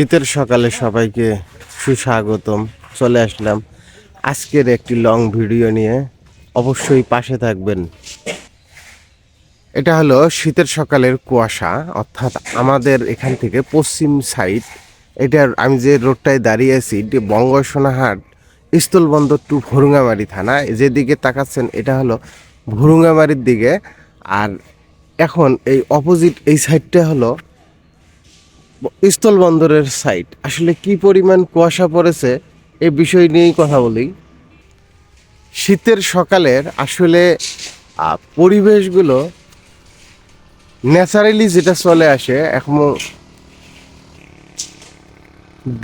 শীতের সকালে সবাইকে সুস্বাগতম। চলে আসলাম আজকের একটি লং ভিডিও নিয়ে। অবশ্যই পাশে থাকবেন। এটা হলো শীতের সকালের কুয়াশা, অর্থাৎ আমাদের এখান থেকে পশ্চিম সাইড এটার আমি যে রোডটায় দাঁড়িয়ে আছি বঙ্গসোনাহাট স্থলবন্দর টু ভরুঙ্গামারি থানা, যেদিকে তাকাচ্ছেন এটা হলো ভরুঙ্গামারির দিকে। আর এখন এই অপোজিট এই সাইডটা হলো স্থলবন্দরের সাইট আসলে কি পরিমাণ কুয়াশা পড়েছে এ বিষয় নিয়েই কথা বলি। শীতের সকালের আসলে পরিবেশগুলো ন্যাচারালি যেটা চলে আসে, এখন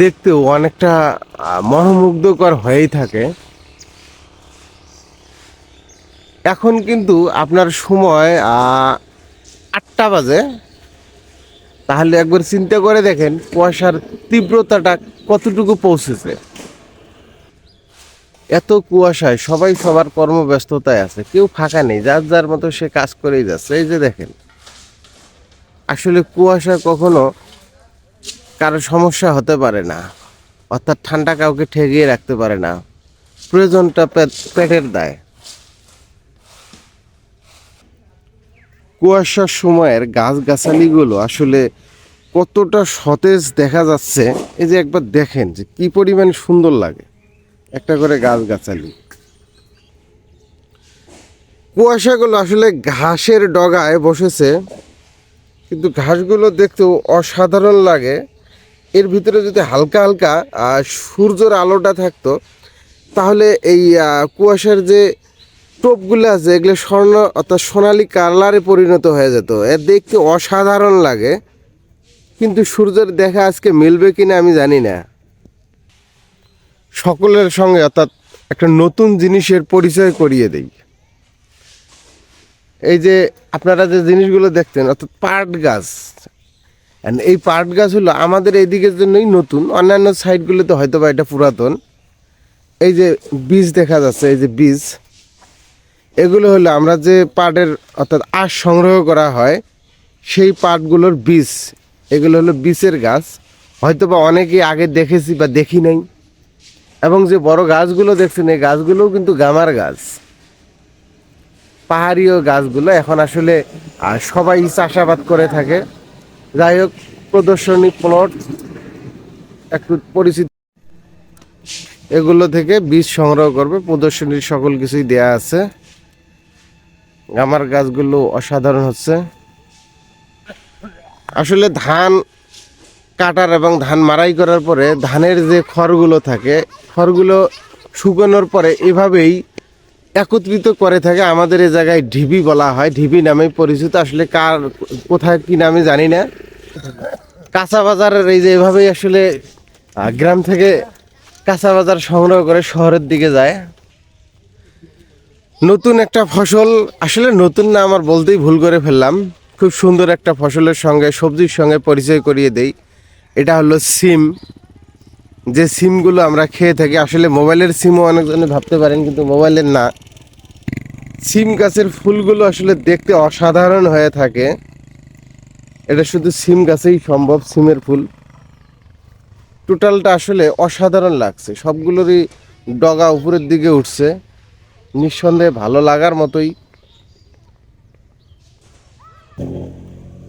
দেখতেও অনেকটা মনোমুগ্ধকর হয়েই থাকে। এখন কিন্তু আপনার সময় আটটা বাজে। তাহলে একবার চিন্তা করে দেখেন কুয়াশার তীব্রতাটা কতটুকু পৌঁছেছে। এত কুয়াশায় সবাই সবার কর্মব্যস্ততায় আছে, কেউ ফাঁকা নেই, যার যার মতো সে কাজ করেই যাচ্ছে। এই যে দেখেন, আসলে কুয়াশা কখনো কারও সমস্যা হতে পারে না, অর্থাৎ ঠান্ডা কাউকে ঠেকিয়ে রাখতে পারে না, প্রয়োজনটা পেট- পেটের দায়। কুয়াশার সময়ের গাছগাছালিগুলো আসলে কতটা সতেজ দেখা যাচ্ছে। এই যে একবার দেখেন যে কি পরিমাণ সুন্দর লাগে একটা করে গাছগাছালি। কুয়াশাগুলো আসলে ঘাসের ডগায় বসেছে, কিন্তু ঘাসগুলো দেখতেও অসাধারণ লাগে। এর ভিতরে যদি হালকা হালকা সূর্যের আলোটা থাকতো, তাহলে এই কুয়াশার যে টোপগুলো আছে, এগুলো স্বর্ণ, অর্থাৎ সোনালি কালারে পরিণত হয়ে যেত। এর দেখতে অসাধারণ লাগে, কিন্তু সূর্যের দেখা আজকে মিলবে কিনা আমি জানি না। সকলের সঙ্গে, অর্থাৎ একটা নতুন জিনিসের পরিচয় করিয়ে দেই। এই যে আপনারা যে জিনিসগুলো দেখতেন, অর্থাৎ পাট গাছ। এই পাট গাছ হলো আমাদের এইদিকের জন্যই নতুন, অন্যান্য সাইডগুলোতে হয়তো বা এটা পুরাতন। এই যে বীজ দেখা যাচ্ছে, এই যে বীজ। এগুলো হলো আমরা যে পাটের অর্থাৎ আঁশ সংগ্রহ করা হয়, সেই পাটগুলোর বীজ। এগুলো হলো বীজের গাছ। হয়তো বা অনেকেই আগে দেখেছি বা দেখি নাই। এবং যে বড় গাছগুলো দেখছেন, এই গাছগুলোও কিন্তু গামার গাছ। পাহাড়ীয় গাছগুলো এখন আসলে সবাই চাষাবাদ করে থাকে। যাই হোক, প্রদর্শনী প্লট একটু পরিচিত। এগুলো থেকে বীজ সংগ্রহ করবে। প্রদর্শনীর সকল কিছুই দেয়া আছে। আমার গাছগুলো অসাধারণ হচ্ছে। আসলে ধান কাটার এবং ধান মারাই করার পরে ধানের যে খড়গুলো থাকে, খড়গুলো শুকানোর পরে এভাবেই একত্রিত করে থাকে। আমাদের এই জায়গায় ঢিবি বলা হয়। ঢিবি নামে পরিচিত। আসলে কার, কোথায়, কি নামে জানি না। কাঁচা বাজারের এই যে এভাবেই আসলে গ্রাম থেকে কাঁচা বাজার সংগ্রহ করে শহরের দিকে যায়। নতুন একটা ফসল, আসলে নতুন না, আমার বলতেই ভুল করে ফেললাম। খুব সুন্দর একটা ফসলের সঙ্গে, সবজির সঙ্গে পরিচয় করিয়ে দেই। এটা হলো সিম। যে সিমগুলো আমরা খেয়ে থাকি, আসলে মোবাইলের সিমও অনেকজনে ভাবতে পারেন, কিন্তু মোবাইলের না। সিম গাছের ফুলগুলো আসলে দেখতে অসাধারণ হয়ে থাকে। এটা শুধু সিম গাছেই সম্ভব, সিমের ফুল। টোটালটা আসলে অসাধারণ লাগছে। সবগুলোরই ডগা উপরের দিকে উঠছে। নিঃসন্দেহে ভালো লাগার মতোই।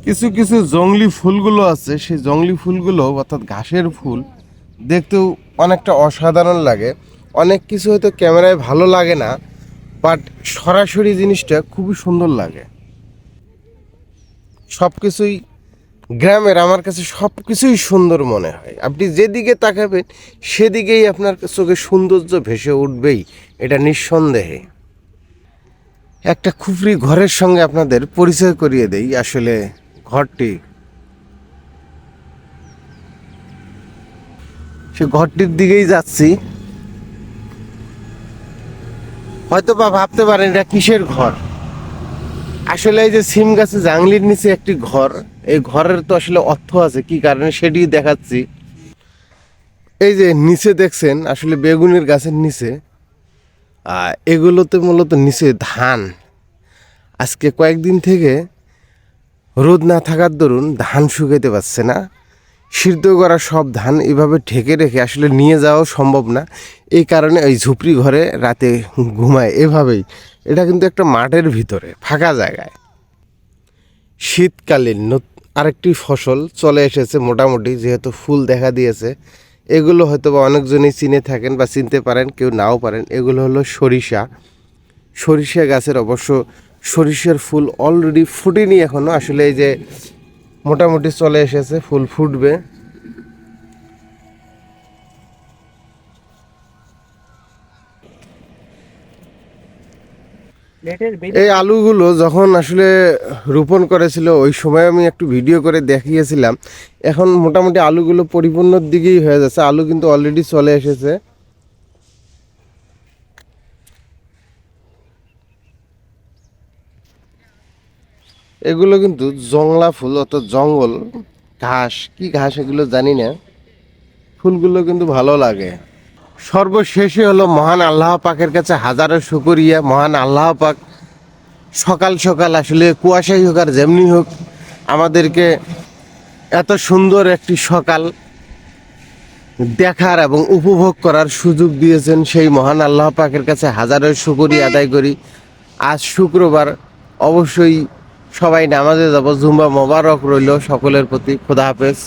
কিছু কিছু জংলি ফুলগুলো আছে, সেই জংলি ফুলগুলো, অর্থাৎ ঘাসের ফুল, দেখতেও অনেকটা অসাধারণ লাগে। অনেক কিছু হয়তো ক্যামেরায় ভালো লাগে না, বাট সরাসরি জিনিসটা খুবই সুন্দর লাগে। সব কিছুই গ্রামের আমার কাছে সব কিছুই সুন্দর মনে হয়। আপনি যেদিকে তাকাবেন, সেদিকেই আপনার চোখে সৌন্দর্য ভেসে উঠবেই, এটা নিঃসন্দেহে। একটা খুপড়ি ঘরের সঙ্গে আপনাদের পরিচয় করিয়ে দেই, আসলে ঘরটি। সে ঘরটির দিকেই যাচ্ছি। হয়তো বা ভাবতে পারেন এটা কিসের ঘর? আসলে এই যে সিম গাছে জাংলির নিচে একটি ঘর এই ঘরের তো আসলে অর্থ আছে, কি কারণে সেটি দেখাচ্ছি। এই যে নিচে দেখছেন, আসলে বেগুনের গাছের নিচে এগুলোতে মূলত নিচে ধান। আজকে কয়েকদিন থেকে রোদ না থাকার দরুন ধান শুকাইতে পারছে না। সিদ্ধ করা সব ধান এভাবে ঢেকে রেখে আসলে নিয়ে যাওয়াও সম্ভব না। এই কারণে ওই ঝুপড়ি ঘরে রাতে ঘুমায় এভাবেই। এটা কিন্তু একটা মাঠের ভিতরে, ফাঁকা জায়গায়। শীতকালীন আরেকটি ফসল চলে এসেছে মোটামুটি, যেহেতু ফুল দেখা দিয়েছে। এগুলো হয়তো বা অনেকজনই চিনে থাকেন বা চিনতে পারেন, কেউ নাও পারেন। এগুলো হলো সরিষা। সরিষা গাছের অবশ্য সরিষার ফুল অলরেডি ফুটেনি এখনও আসলে এই যে মোটামুটি চলে এসেছে, ফুল ফুটবে। এই আলুগুলো যখন আসলে রোপণ করেছিল, ওই সময় আমি একটু ভিডিও করে দেখিয়েছিলাম। এখন মোটামুটি আলুগুলো পরিপূর্ণর দিকেই হয়ে যাচ্ছে। আলু কিন্তু অলরেডি চলে এসেছে। এগুলো কিন্তু জংলা ফুল অত জঙ্গল, ঘাস। কি ঘাস এগুলো জানি না। ফুলগুলো কিন্তু ভালো লাগে। সর্বশেষে হলো মহান আল্লাহ পাকের কাছে হাজারো শুকুরিয়া। মহান আল্লাহ পাক সকাল সকাল আসলে কুয়াশাই হোক আর যেমনি হোক আমাদেরকে এত সুন্দর একটি সকাল দেখার এবং উপভোগ করার সুযোগ দিয়েছেন সেই মহান আল্লাহ পাকের কাছে হাজারো শুকরিয়া আদায় করি। আজ শুক্রবার অবশ্যই সবাই নামাজে যাব। জুম্বা মোবারক রইল সকলের প্রতি। খোদা হাফেজ।